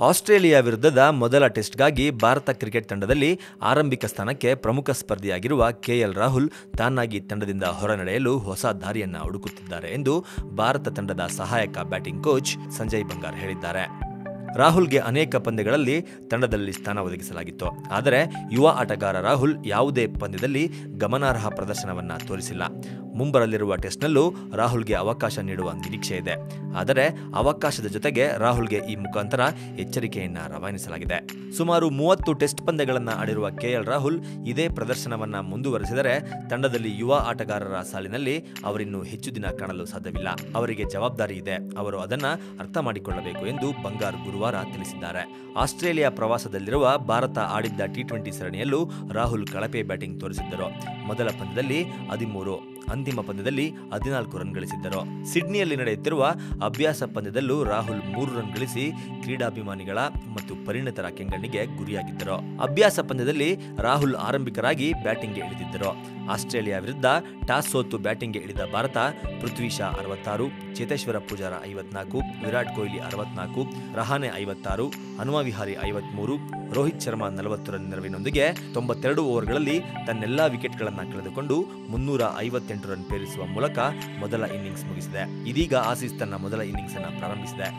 Australia ವಿರುದ್ಧದ ಮೊದಲ ಟೆಸ್ಟ್ಗಾಗಿ Bharat cricket ತಂಡದಲ್ಲಿ ಆರಂಭಿಕ ಸ್ಥಾನಕ್ಕೆ ಪ್ರಮುಖ ಸ್ಪರ್ಧಿಯಾಗಿರುವ ಕೆಎಲ್ ರಾಹುಲ್ ತಾನಾಗಿ ತಂಡದಿಂದ ಹೊರನಡೆಯಲು ಹೊಸ ದಾರಿಯನ್ನು ಹುಡುಕುತ್ತಿದ್ದಾರೆ ಎಂದು ಭಾರತ ತಂಡದ ಸಹಾಯಕ ಬ್ಯಾಟಿಂಗ್ ಕೋಚ್ ಸಂಜಯ್ ಬಂಗಾರ್ ಹೇಳಿದ್ದಾರೆ. ರಾಹುಲ್ಗೆ ಅನೇಕ ಪಂದ್ಯಗಳಲ್ಲಿ ತಂಡದಲ್ಲಿ ಸ್ಥಾನ ಒದಗಿಸಲಾಗಿತ್ತು. ಆದರೆ ಯುವ ಆಟಗಾರ ರಾಹುಲ್ ಯಾವುದೇ ಪಂದ್ಯದಲ್ಲಿ ಗಮನಾರ್ಹ ಪ್ರದರ್ಶನವನ್ನ ತೋರಿಸಿಲ್ಲ. ಮುಂಬರಲಿರುವ ಟೆಸ್ಟ್ನಲ್ಲೂ ರಾಹುಲ್ಗೆ ಅವಕಾಶ ನೀಡುವ ನಿರೀಕ್ಷೆ ಇದೆ. ಆದರೆ ಅವಕಾಶದ ಜೊತೆಗೆ ರಾಹುಲ್ಗೆ ಈ ಮುಖಾಂತರ ಎಚ್ಚರಿಕೆಯನ್ನ ರವಾನಿಸಲಾಗಿದೆ. ಸುಮಾರು ಮೂವತ್ತು ಟೆಸ್ಟ್ ಪಂದ್ಯಗಳನ್ನು ಆಡಿರುವ ಕೆಎಲ್ ರಾಹುಲ್ ಇದೇ ಪ್ರದರ್ಶನವನ್ನು ಮುಂದುವರೆಸಿದರೆ ತಂಡದಲ್ಲಿ ಯುವ ಆಟಗಾರರ ಸಾಲಿನಲ್ಲಿ ಅವರಿನ್ನು ಹೆಚ್ಚು ದಿನ ಕಾಣಲು ಸಾಧ್ಯವಿಲ್ಲ. ಅವರಿಗೆ ಜವಾಬ್ದಾರಿ ಇದೆ. ಅವರು ಅದನ್ನ ಅರ್ಥ ಮಾಡಿಕೊಳ್ಳಬೇಕು ಎಂದು ಬಂಗಾರ್ ಗುರುವಾರ ತಿಳಿಸಿದ್ದಾರೆ. ಆಸ್ಟ್ರೇಲಿಯಾ ಪ್ರವಾಸದಲ್ಲಿರುವ ಭಾರತ ಆಡಿದ್ದ ಟಿ ಟ್ವೆಂಟಿ ಸರಣಿಯಲ್ಲೂ ರಾಹುಲ್ ಕಳಪೆ ಬ್ಯಾಟಿಂಗ್ ತೋರಿಸಿದ್ದರು. ಮೊದಲ ಪಂದ್ಯದಲ್ಲಿ ಹದಿಮೂರು ಅಂತಿಮ ಪಂದ್ಯದಲ್ಲಿ ಹದಿನಾಲ್ಕು ರನ್ ಗಳಿಸಿದ್ದರು. ಸಿಡ್ನಿಯಲ್ಲಿ ನಡೆಯುತ್ತಿರುವ ಅಭ್ಯಾಸ ಪಂದ್ಯದಲ್ಲೂ ರಾಹುಲ್ ಮೂರು ರನ್ ಗಳಿಸಿ ಕ್ರೀಡಾಭಿಮಾನಿಗಳ ಮತ್ತು ಪರಿಣಿತರ ಕೆಂಗಣ್ಣಿಗೆ ಗುರಿಯಾಗಿದ್ದರು. ಅಭ್ಯಾಸ ಪಂದ್ಯದಲ್ಲಿ ರಾಹುಲ್ ಆರಂಭಿಕರಾಗಿ ಬ್ಯಾಟಿಂಗ್ಗೆ ಇಳಿದಿದ್ದರು. ಆಸ್ಟ್ರೇಲಿಯಾ ವಿರುದ್ಧ ಟಾಸ್ ಸೋತು ಬ್ಯಾಟಿಂಗ್ಗೆ ಇಳಿದ ಭಾರತ ಪೃಥ್ವಿ ಶಾ ಅರವತ್ತಾರು, ಚೇತೇಶ್ವರ ಪೂಜಾರ ಐವತ್ನಾಲ್ಕು, ವಿರಾಟ್ ಕೊಹ್ಲಿ ಅರವತ್ನಾಲ್ಕು, ರಹಾನೆ ಐವತ್ತಾರು, ಹನುಮ ವಿಹಾರಿ ಐವತ್ಮೂರು, ರೋಹಿತ್ ಶರ್ಮಾ ನಲವತ್ತು ರನ್ ನೆರವಿನೊಂದಿಗೆ ತೊಂಬತ್ತೆರಡು ಓವರ್ಗಳಲ್ಲಿ ತನ್ನೆಲ್ಲಾ ವಿಕೆಟ್ಗಳನ್ನು ಕಳೆದುಕೊಂಡು ಮುನ್ನೂರ ಐವತ್ತೆಂಟು ರನ್ ಪೇರಿಸುವ ಮೂಲಕ ಮೊದಲ ಇನ್ನಿಂಗ್ಸ್ ಮುಗಿಸಿದೆ. ಇದೀಗ ಆಸೀಸ್ ತನ್ನ ಮೊದಲ ಇನ್ನಿಂಗ್ಸ್ ಅನ್ನು ಪ್ರಾರಂಭಿಸಿದೆ.